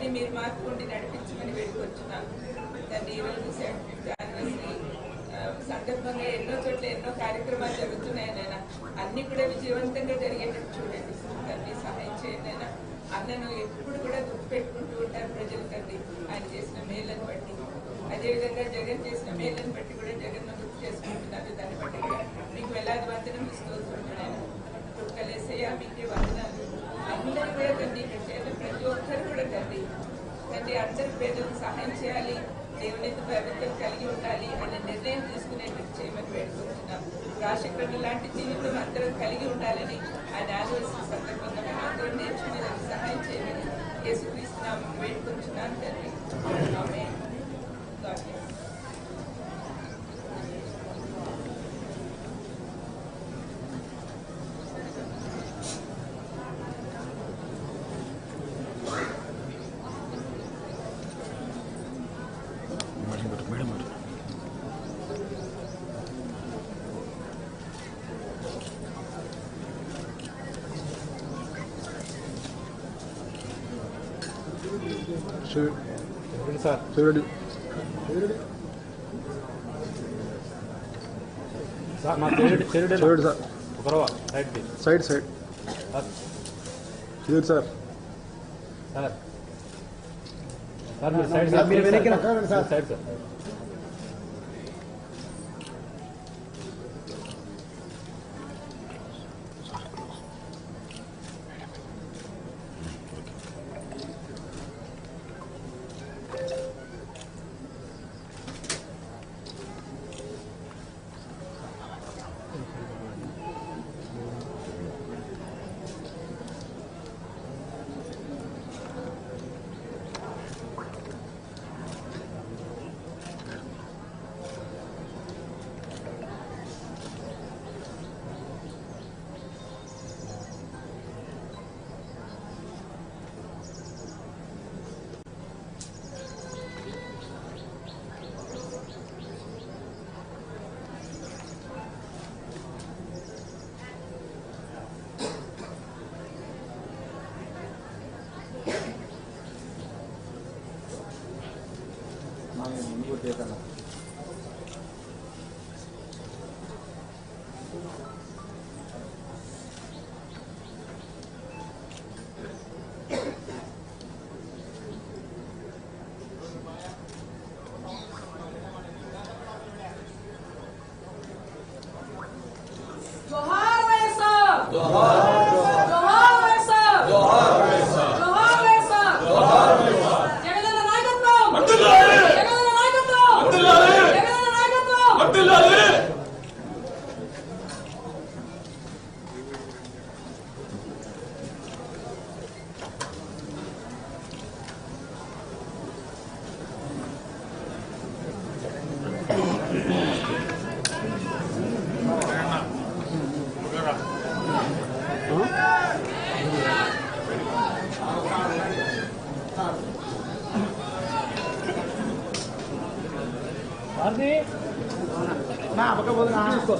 తండ్రి మీరు మార్పుకుండి నడిపించమని వేడుకొచ్చున్నాను తండ్రి ఈరోజు యానివర్సరీ సందర్భంగా ఎన్నో చోట్ల ఎన్నో కార్యక్రమాలు జరుగుతున్నాయి నాయన. అన్ని కూడా విజయవంతంగా జరిగేటట్టు చూడండి. తండ్రి సహాయం చేయండి నాయన. అన్నను ఎప్పుడు కూడా గుర్తుపెట్టి ఉంటారు ప్రజలు తండ్రి ఆయన చేసిన మేలను బట్టి అదేవిధంగా జగన్ చేసిన మేలను బట్టి కూడా జగన్ గుర్తు చేసుకుంటున్నారు దాన్ని బట్టి కూడా మీకు వేలాది వందనం ఇస్తూ ఉంటున్నాను కలిసేయ మీకే వందనాలు అందరూ కూడా తండ్రి ఇక్కడ చేసిన ప్రతి ఒక్కరు కూడా తండ్రి తండ్రి అందరి పేదలకు సహాయం చేయాలి దేవునికి ప్రభుత్వం కలిగి ఉండాలి అనే నిర్ణయం తీసుకునేటట్టు చేయమని పెట్టుకుంటున్నాం రాజశేఖరుడు లాంటి జీవితం అందరం కలిగి ఉండాలని ఆయన ఆదివాసీ సందర్భంగా మేము అందరం నేర్చుకునేందుకు సహాయం చేయమని యేసుక్రీస్తున్నాం వేడుకుంటున్నాను సార్. చూడండి. సార్ మా చెరుడు చెరుడు చూడండి సార్. Side side. సార్. చూడండి సార్. సైడ్ సార్, రా. సార్ 别的了 నా పక్క పోదు నా తీసుకో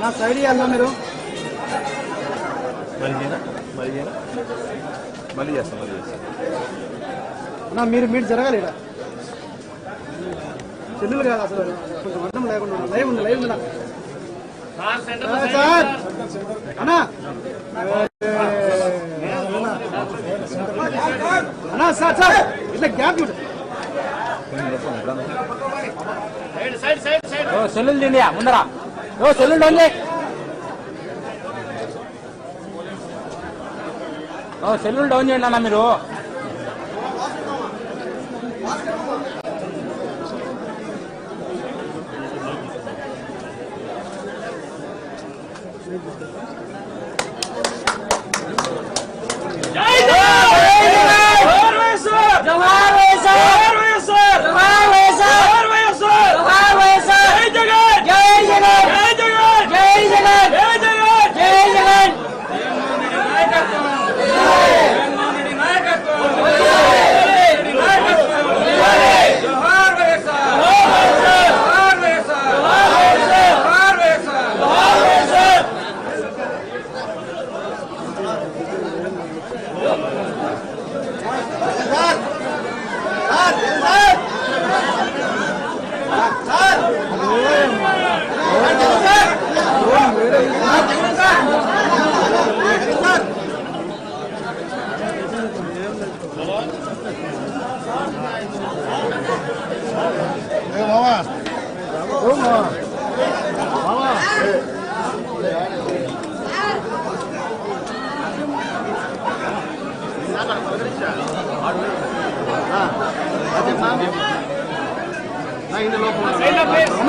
నా సైడ్ ఇవ్వాలన్నా మీరు? మళ్ళీ చేస్తాం చేస్తాం. మీరు మీరు జరగాలి ఇక్కడ చెల్లులు కాదు అసలు. కొంచెం అర్థం లేకుండా. లైవ్ ఉంది లైవ్ ఉందా సార్ అన్నా! అన్నా సార్ సార్! ఇట్లా గ్యాప్ ఇవ్వండి. సెల్లు లేనియా ముందరా ఓ సెల్లు ఓ సెల్లు డౌన్ చేయండి అన్న మీరు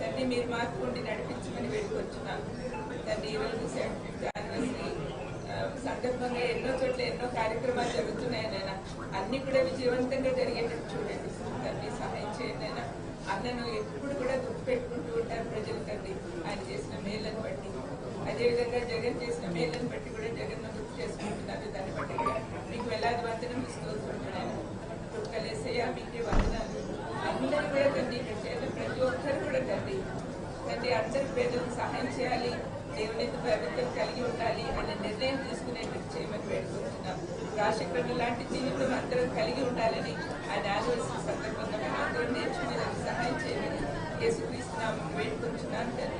దాన్ని మీరు మార్చుకుంటే నడిపించమని వేడుకొచ్చున్నాను దాన్ని ఈరోజు సెవెంటీన్త్ యానివర్సరీ సందర్భంగా ఎన్నో చోట్ల ఎన్నో కార్యక్రమాలు జరుగుతున్నాయి నాయన అన్ని కూడా విజయవంతంగా జరిగేటట్టు చూడండి. దాన్ని సహాయం చేయండి నాయన అన్నను ఎప్పుడు కూడా గుర్తుపెట్టుకుంటూ ఉంటారు ప్రజలు తండ్రి ఆయన చేసిన మేళ్ళను బట్టి. అదేవిధంగా జగన్ చేసిన మేళ్ళను బట్టి కూడా జగన్ గుర్తు చేసుకుంటున్నారు. దాన్ని బట్టి కూడా మీకు వేలాది వందనం ఇస్తున్నాను కలిసేయా మీకే వందనాలు. అందరూ కూడా తండ్రి ఇక్కడ చేసిన ప్రతి ఒక్కరు కూడా తండ్రి. తండ్రి అందరి పేదలకు సహాయం చేయాలి. దేవుని ప్రభుత్వం కలిగి ఉండాలి అనే నిర్ణయం తీసుకునేటట్టు చేయమని వేడుకుంటున్నాం. రాజశేఖరుడు లాంటి జీవితం అందరం కలిగి ఉండాలని ఆయన ఆలోచన సందర్భంగా అందరూ అందరం నేర్చుకునేందుకు సహాయం చేయమని యేసుక్రీస్తు నామం వేడుకుంటున్నాను తండ్రి.